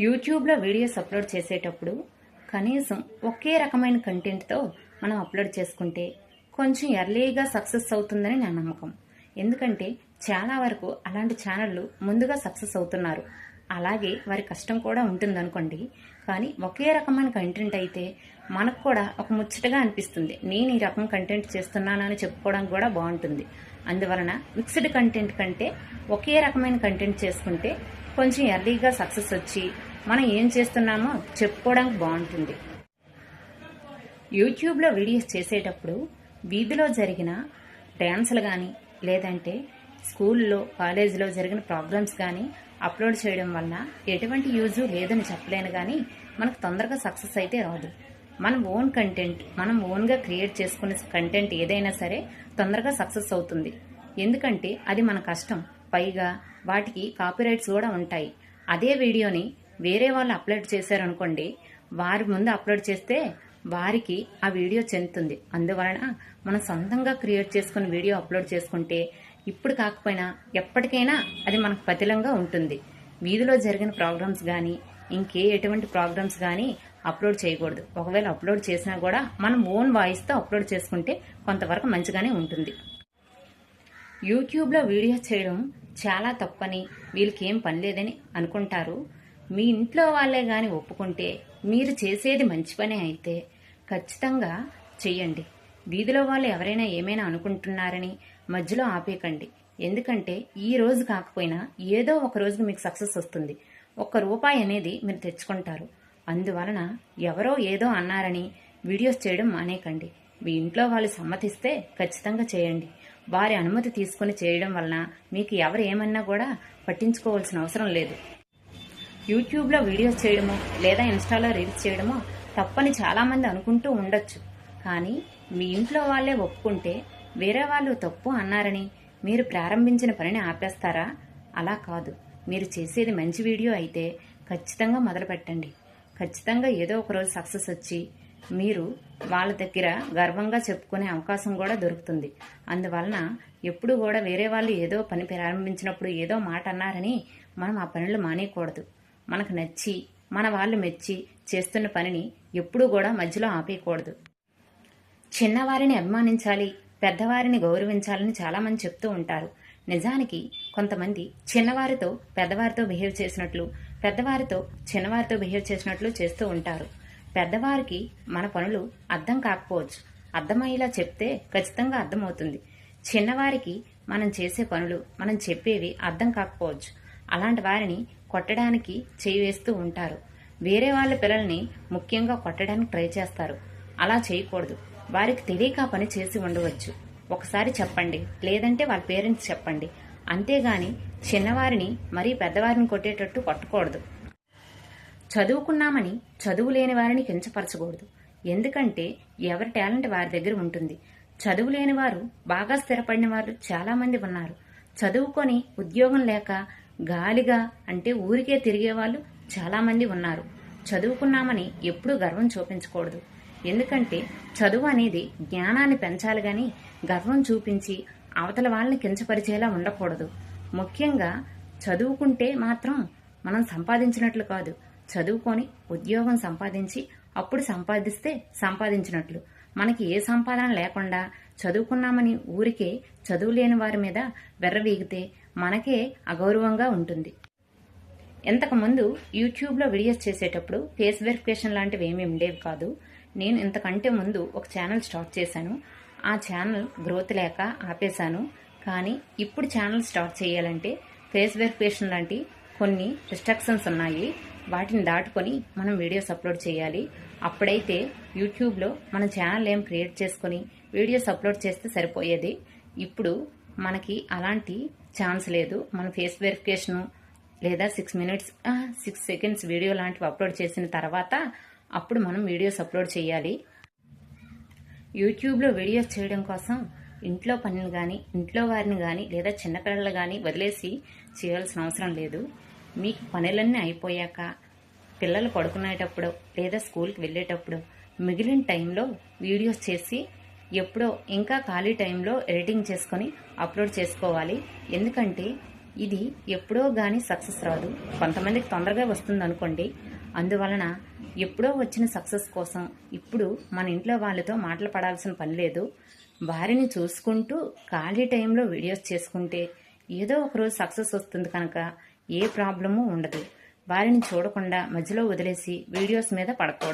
యూట్యూబ్లో videos upload చేసేటప్పుడు కనీసం ఒకే రకమైన కంటెంట్తో మనం అప్లోడ్ చేసుకుంటే కొంచెం ఎర్లీగా సక్సెస్ అవుతుందని నా నమ్మకం. ఎందుకంటే చాలా వరకు అలాంటి ఛానళ్ళు ముందుగా సక్సెస్ అవుతున్నారు. అలాగే వారి కష్టం కూడా ఉంటుందనుకోండి. కానీ ఒకే రకమైన కంటెంట్ అయితే మనకు కూడా ఒక ముచ్చటగా అనిపిస్తుంది. నేను ఈ రకం కంటెంట్ చేస్తున్నానని చెప్పుకోవడానికి కూడా బాగుంటుంది. అందువలన మిక్స్డ్ కంటెంట్ కంటే ఒకే రకమైన కంటెంట్ చేసుకుంటే కొంచెం ఎర్లీగా సక్సెస్ వచ్చి మనం ఏం చేస్తున్నామో చెప్పుకోవడానికి బాగుంటుంది. యూట్యూబ్లో వీడియోస్ చేసేటప్పుడు వీధిలో జరిగిన డ్యాన్సులు కానీ లేదంటే స్కూల్లో కాలేజీలో జరిగిన ప్రోగ్రామ్స్ కానీ అప్లోడ్ చేయడం వలన ఎటువంటి యూజ్ లేదని చెప్పలేను కానీ మనకు తొందరగా సక్సెస్ అయితే రాదు. మన ఓన్ కంటెంట్ మనం ఓన్గా క్రియేట్ చేసుకునే కంటెంట్ ఏదైనా సరే తొందరగా సక్సెస్ అవుతుంది. ఎందుకంటే అది మన కష్టం. పైగా వాటికి కాపీరైట్స్ కూడా ఉంటాయి. అదే వీడియోని వేరే వాళ్ళు అప్లోడ్ చేశారనుకోండి వారి ముందు అప్లోడ్ చేస్తే వారికి ఆ వీడియో చెందుతుంది. అందువలన మనం సొంతంగా క్రియేట్ చేసుకుని వీడియో అప్లోడ్ చేసుకుంటే ఇప్పుడు కాకపోయినా ఎప్పటికైనా అది మనకు పతిలంగా ఉంటుంది. వీధిలో జరిగిన ప్రోగ్రామ్స్ కానీ ఇంకే ఎటువంటి ప్రోగ్రామ్స్ కానీ అప్లోడ్ చేయకూడదు. ఒకవేళ అప్లోడ్ చేసినా కూడా మనం ఓన్ వాయిస్తో అప్లోడ్ చేసుకుంటే కొంతవరకు మంచిగానే ఉంటుంది. యూట్యూబ్లో వీడియోస్ చేయడం చాలా తప్పని వీళ్ళకి ఏం పని లేదని అనుకుంటారు. మీ ఇంట్లో వాళ్ళే కానీ ఒప్పుకుంటే మీరు చేసేది మంచి పని అయితే ఖచ్చితంగా చెయ్యండి. వీధిలో వాళ్ళు ఎవరైనా ఏమైనా అనుకుంటున్నారని మధ్యలో ఆపేకండి ఎందుకంటే ఈ రోజు కాకపోయినా ఏదో ఒక రోజు మీకు సక్సెస్ వస్తుంది. ఒక్క రూపాయి అనేది మీరు తెచ్చుకుంటారు. అందువలన ఎవరో ఏదో అన్నారని వీడియోస్ చేయడం మానేకండి మీ ఇంట్లో వాళ్ళు సమ్మతిస్తే ఖచ్చితంగా చేయండి. వారి అనుమతి తీసుకుని చేయడం వలన మీకు ఎవరు ఏమన్నా కూడా పట్టించుకోవాల్సిన అవసరం లేదు. యూట్యూబ్లో వీడియోస్ చేయడమో లేదా ఇన్స్టాలో రీల్స్ చేయడమో తప్పని చాలామంది అనుకుంటూ ఉండొచ్చు. కానీ మీ ఇంట్లో వాళ్ళే ఒప్పుకుంటే వేరే వాళ్ళు తప్పు అన్నారని మీరు ప్రారంభించిన పనిని ఆపేస్తారా? అలా కాదు. మీరు చేసేది మంచి వీడియో అయితే ఖచ్చితంగా మొదలుపెట్టండి. ఖచ్చితంగా ఏదో ఒక రోజు సక్సెస్ వచ్చి మీరు వాళ్ళ దగ్గర గర్వంగా చెప్పుకునే అవకాశం కూడా దొరుకుతుంది. అందువలన ఎప్పుడు కూడా వేరే వాళ్ళు ఏదో పని ప్రారంభించినప్పుడు ఏదో మాట అన్నారని మనం ఆ పనులు మానేయకూడదు. మనకు నచ్చి మన వాళ్ళు మెచ్చి చేస్తున్న పనిని ఎప్పుడూ కూడా మధ్యలో ఆపేయకూడదు. చిన్నవారిని అభిమానించాలి పెద్దవారిని గౌరవించాలని చాలామంది చెప్తూ ఉంటారు. నిజానికి కొంతమంది చిన్నవారితో పెద్దవారితో బిహేవ్ చేసినట్లు పెద్దవారితో చిన్నవారితో బిహేవ్ చేసినట్లు చేస్తూ ఉంటారు. పెద్దవారికి మన పనులు అర్థం కాకపోవచ్చు. అర్థమయ్యేలా చెప్తే ఖచ్చితంగా అర్థమవుతుంది. చిన్నవారికి మనం చేసే పనులు మనం చెప్పేవి అర్థం కాకపోవచ్చు. అలాంటి వారిని కొట్టడానికి చేయి వేస్తూ ఉంటారు. వేరే వాళ్ళ పిల్లల్ని ముఖ్యంగా కొట్టడానికి ట్రై చేస్తారు. అలా చేయకూడదు. వారికి తెలియక పని చేసి ఉండవచ్చు. ఒకసారి చెప్పండి లేదంటే వాళ్ళ పేరెంట్స్ చెప్పండి. అంతేగాని చిన్నవారిని మరీ పెద్దవారిని కొట్టేటట్టు కొట్టకూడదు. చదువుకున్నామని చదువు లేని వారిని కించపరచకూడదు. ఎందుకంటే ఎవరి టాలెంట్ వారి దగ్గర ఉంటుంది. చదువు లేని వారు బాగా స్థిరపడిన వారు చాలామంది ఉన్నారు. చదువుకొని ఉద్యోగం లేక గాలిగా అంటే ఊరికే తిరిగే వాళ్ళు ఉన్నారు. చదువుకున్నామని ఎప్పుడూ గర్వం చూపించకూడదు. ఎందుకంటే చదువు అనేది జ్ఞానాన్ని పెంచాలి కానీ గర్వం చూపించి అవతల వాళ్ళని కించపరిచేలా ఉండకూడదు. ముఖ్యంగా చదువుకుంటే మాత్రం మనం సంపాదించినట్లు కాదు. చదువుకొని ఉద్యోగం సంపాదించి అప్పుడు సంపాదిస్తే సంపాదించినట్లు. మనకి ఏ సంపాదన లేకుండా చదువుకున్నామని ఊరికే చదువు లేని వారి మీద వెర్రవీగితే మనకే అగౌరవంగా ఉంటుంది. ఇంతకుముందు యూట్యూబ్లో వీడియోస్ చేసేటప్పుడు ఫేస్ వెరిఫికేషన్ లాంటివి ఏమీ ఉండేవి కాదు. నేను ఇంతకంటే ముందు ఒక ఛానల్ స్టార్ట్ చేశాను. ఆ ఛానల్ గ్రోత్ లేక ఆపేశాను. కానీ ఇప్పుడు ఛానల్ స్టార్ట్ చేయాలంటే ఫేస్ వెరిఫికేషన్ లాంటి కొన్ని రిస్ట్రిక్షన్స్ ఉన్నాయి. వాటిని దాటుకొని మనం వీడియోస్ అప్లోడ్ చేయాలి. అప్పుడైతే యూట్యూబ్లో మన ఛానల్ ఏం క్రియేట్ చేసుకొని వీడియోస్ అప్లోడ్ చేస్తే సరిపోయేది. ఇప్పుడు మనకి అలాంటి ఛాన్స్ లేదు. మన ఫేస్ వెరిఫికేషను లేదా six minutes six seconds video లాంటివి అప్లోడ్ చేసిన తర్వాత అప్పుడు మనం వీడియోస్ అప్లోడ్ చేయాలి. యూట్యూబ్లో వీడియోస్ చేయడం కోసం ఇంట్లో పనులు కానీ ఇంట్లో వారిని కానీ లేదా చిన్నపిల్లలు కానీ వదిలేసి చేయాల్సిన అవసరం లేదు. మీకు పనులన్నీ అయిపోయాక పిల్లలు పడుకునేటప్పుడు లేదా స్కూల్కి వెళ్ళేటప్పుడు మిగిలిన టైంలో వీడియోస్ చేసి ఎప్పుడో ఇంకా ఖాళీ టైంలో ఎడిటింగ్ చేసుకొని అప్లోడ్ చేసుకోవాలి. ఎందుకంటే ఇది ఎప్పుడో కానీ సక్సెస్ రాదు. కొంతమందికి తొందరగా వస్తుంది అనుకోండి అందువలన ఎప్పుడో వచ్చిన సక్సెస్ కోసం ఇప్పుడు మన ఇంట్లో వాళ్ళతో మాటలు పడాల్సిన పని లేదు. వారిని చూసుకుంటూ ఖాళీ టైంలో వీడియోస్ చేసుకుంటే ఏదో ఒకరోజు సక్సెస్ వస్తుంది కనుక ఏ ప్రాబ్లము ఉండదు. వారిని చూడకుండా మధ్యలో వదిలేసి వీడియోస్ మీద పడకూడదు.